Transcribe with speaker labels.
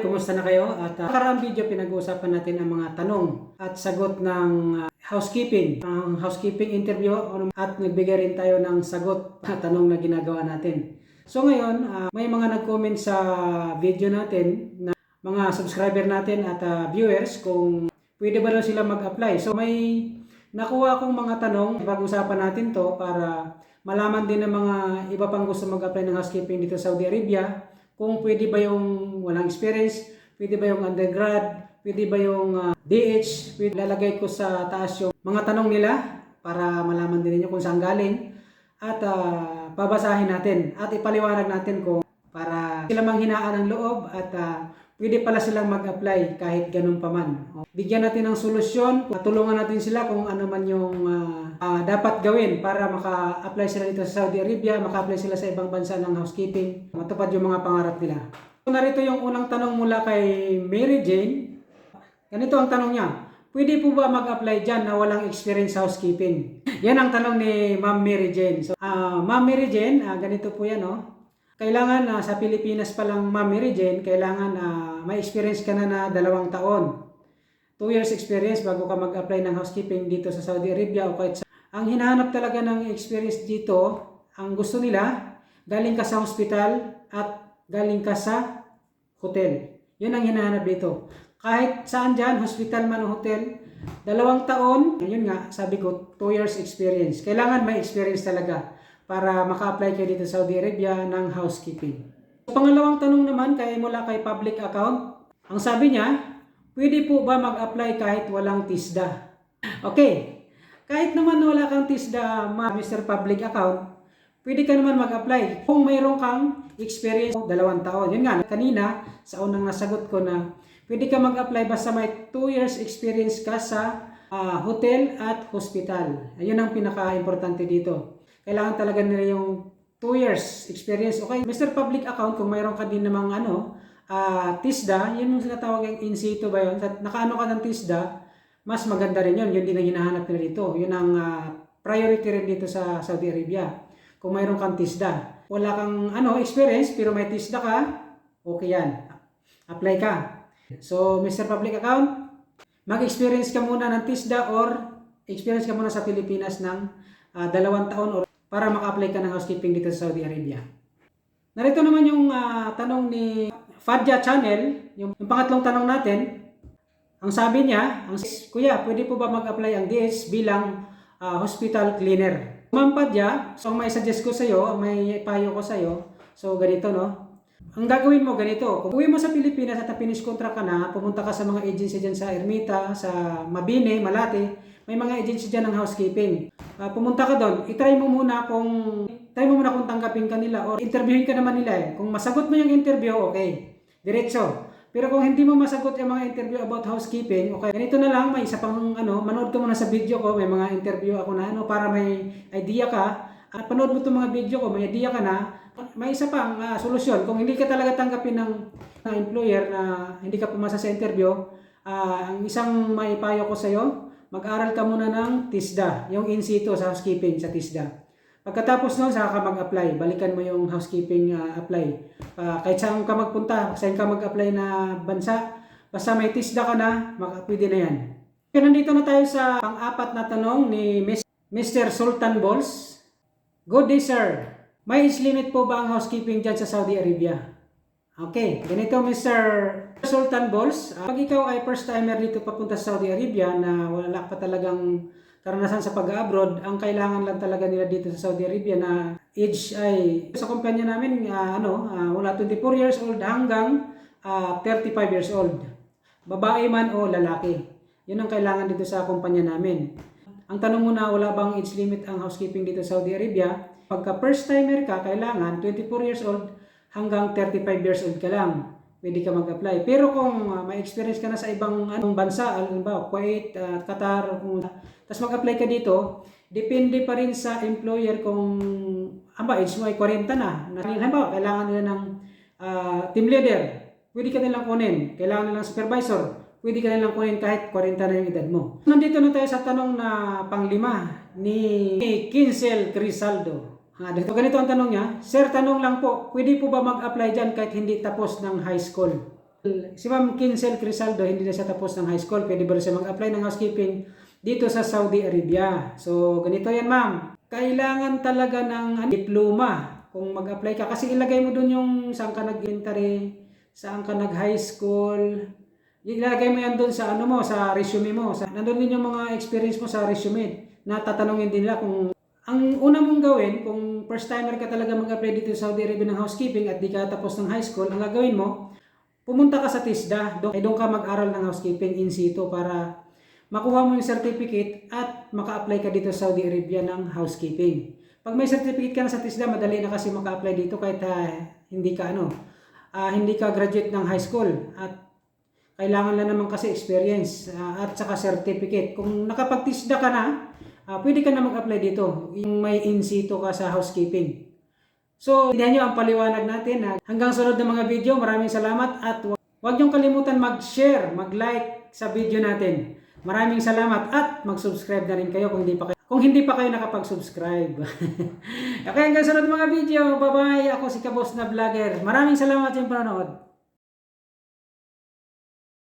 Speaker 1: Kumusta na kayo? At uh, nakaraang video pinag-uusapan natin ang mga tanong at sagot ng ah, housekeeping. Ang housekeeping interview at nagbigay rin tayo ng sagot sa tanong na ginagawa natin. So ngayon, ah, may mga nag-comment sa video natin na mga subscriber natin at ah, viewers kung pwede ba daw sila mag-apply. So may nakuha akong mga tanong, pag-usapan natin to para malaman din ng mga iba pang gusto mag-apply ng housekeeping dito sa Saudi Arabia kung pwede ba yung walang experience, pwede ba yung undergrad, pwede ba yung ah, DH, pwede lalagay ko sa taas yung mga tanong nila para malaman din ninyo kung saan galing at ah, babasahin natin at ipaliwanag natin kung para sila manghinaan ng loob at ah, pwede pala silang mag-apply kahit ganun pa man. O, Bigyan natin ng solusyon, tulungan natin sila kung ano man yung ah, ah, dapat gawin para maka-apply sila dito sa Saudi Arabia, maka-apply sila sa ibang bansa ng housekeeping, matupad yung mga pangarap nila. Narito yung unang tanong mula kay Mary Jane. Ganito ang tanong niya. Pwede po ba mag-apply dyan na walang experience sa housekeeping? Yan ang tanong ni Ma'am Mary Jane. So, ah, Ma'am Mary Jane, ah, ganito po yan, oh. Kailangan na sa Pilipinas pa lang, Ma'am Mary Jane, kailangan ah, may experience ka na na dalawang taon. Two years experience bago ka mag-apply ng housekeeping dito sa Saudi Arabia o kahit sa... Ang hinahanap talaga ng experience dito, ang gusto nila, galing ka sa hospital at galing ka sa hotel. Yun ang hinahanap dito. Kahit saan dyan, hospital man o hotel, dalawang taon, yun nga, sabi ko, two years experience. Kailangan may experience talaga para maka-apply kayo dito sa Saudi Arabia ng housekeeping. So, pangalawang tanong naman kay mula kay public account. Ang sabi niya, pwede po ba mag-apply kahit walang TISDA? Okay. Kahit naman wala kang TISDA, Mr. Public Account, pwede ka naman mag-apply. Kung mayroon kang experience dalawang taon. Yun nga, kanina, sa unang nasagot ko na, pwede ka mag-apply basta may 2 years experience ka sa ah, hotel at hospital. Ayun ang pinaka-importante dito. Kailangan talaga nila yung 2 years experience. Okay, Mr. Public Account, kung mayroon ka din namang ano, ah, TISDA, yun yung sinatawag yung in situ ba yun? Nakaano ka ng TISDA, mas maganda rin yun. Yun din ang hinahanap nila dito. Yun ang ah, priority rin dito sa Saudi Arabia. Kung mayroon kang TISDA. Wala kang ano, experience, pero may TISDA ka, okay yan. Apply ka. So, Mr. Public Account, mag-experience ka muna ng TISDA or experience ka muna sa Pilipinas ng ah, dalawang taon or para maka-apply ka ng housekeeping dito sa Saudi Arabia. Narito naman yung ah, tanong ni Fadja Channel, yung, yung pangatlong tanong natin. Ang sabi niya, ang, Kuya, pwede po ba mag-apply ang DS bilang ah, hospital cleaner? Ma'am Fadja, so ang may suggest ko sa iyo, ang may payo ko sa iyo, so ganito no, ang gagawin mo ganito, kung uwi mo sa Pilipinas at na-finish contract ka na, pumunta ka sa mga agency dyan sa Ermita, sa Mabini, Malate, may mga agency dyan ng housekeeping. Ah, pumunta ka doon, itry mo muna kung try mo muna kung tanggapin ka nila or interviewin ka naman nila eh. Kung masagot mo yung interview, okay. Diretso. Pero kung hindi mo masagot yung mga interview about housekeeping, okay, ganito na lang, may isa pang ano, manood ka muna sa video ko, may mga interview ako na ano, para may idea ka, at panood mo itong mga video ko, may idea ka na, may isa pang ah, solusyon. Kung hindi ka talaga tanggapin ng, ng employer na hindi ka pumasa sa interview, ah, ang isang maipayo ko sa iyo, mag-aral ka muna ng TISDA, yung in situ sa housekeeping sa TISDA. Pagkatapos nun, saka ka mag-apply. Balikan mo yung housekeeping ah, apply. Ah, kahit saan ka magpunta, saan ka mag-apply na bansa, basta may TISDA ka na, pwede na yan. Kaya nandito na tayo sa pang-apat na tanong ni Mr. Sultan Balls. Good day, sir. May age limit po ba ang housekeeping dyan sa Saudi Arabia? Okay, ganito Mr. Sultan Balls. Ah, pag ikaw ay first timer dito papunta sa Saudi Arabia na wala pa talagang karanasan sa pag-abroad, ang kailangan lang talaga nila dito sa Saudi Arabia na age ay sa kumpanya namin ah, ano, ah, mula 24 years old hanggang ah, 35 years old. Babae man o lalaki. Yun ang kailangan dito sa kumpanya namin. Ang tanong mo na wala bang age limit ang housekeeping dito sa Saudi Arabia, pagka first timer ka, kailangan 24 years old hanggang 35 years old ka lang. Pwede ka mag-apply. Pero kung uh, may experience ka na sa ibang anong bansa, halimbawa Kuwait, uh, Qatar, kung, tapos mag-apply ka dito, depende pa rin sa employer kung aba, age mo ay 40 na. halimbawa, kailangan nila ng ah, team leader. Pwede ka nilang kunin. Kailangan nilang supervisor. Pwede ka nilang kunin kahit 40 na yung edad mo. Nandito na tayo sa tanong na panglima ni Kinsel Crisaldo. Ah, dito ganito ang tanong niya. Sir, tanong lang po, pwede po ba mag-apply dyan kahit hindi tapos ng high school? Si Ma'am Kinsel Crisaldo, hindi na siya tapos ng high school. Pwede ba siya mag-apply ng housekeeping dito sa Saudi Arabia? So, ganito yan ma'am. Kailangan talaga ng diploma kung mag-apply ka. Kasi ilagay mo dun yung saan ka nag-elementary, saan ka nag-high school. Ilagay mo yan dun sa ano mo, sa resume mo. Sa, nandun din yung mga experience mo sa resume na tatanungin din nila kung ang una mong gawin, kung first timer ka talaga mag-apply dito sa Saudi Arabia ng housekeeping at di ka tapos ng high school, ang gagawin mo, pumunta ka sa TISDA, doon, eh, doon ka mag-aral ng housekeeping in situ para makuha mo yung certificate at maka-apply ka dito sa Saudi Arabia ng housekeeping. Pag may certificate ka na sa TISDA, madali na kasi maka-apply dito kahit ah, hindi ka ano, ah, hindi ka graduate ng high school at kailangan lang naman kasi experience ah, at saka certificate. Kung nakapag-TISDA ka na, ah, pwede ka na mag-apply dito. Yung may in situ ka sa housekeeping. So, hindi nyo ang paliwanag natin. Ha? Hanggang sunod ng mga video, maraming salamat at hu- huwag niyong kalimutan mag-share, mag-like sa video natin. Maraming salamat at mag-subscribe na rin kayo kung hindi pa kayo, kung hindi pa kayo nakapag-subscribe. okay, hanggang sunod mga video. Bye-bye. Ako si Kabos na Vlogger. Maraming salamat sa panonood.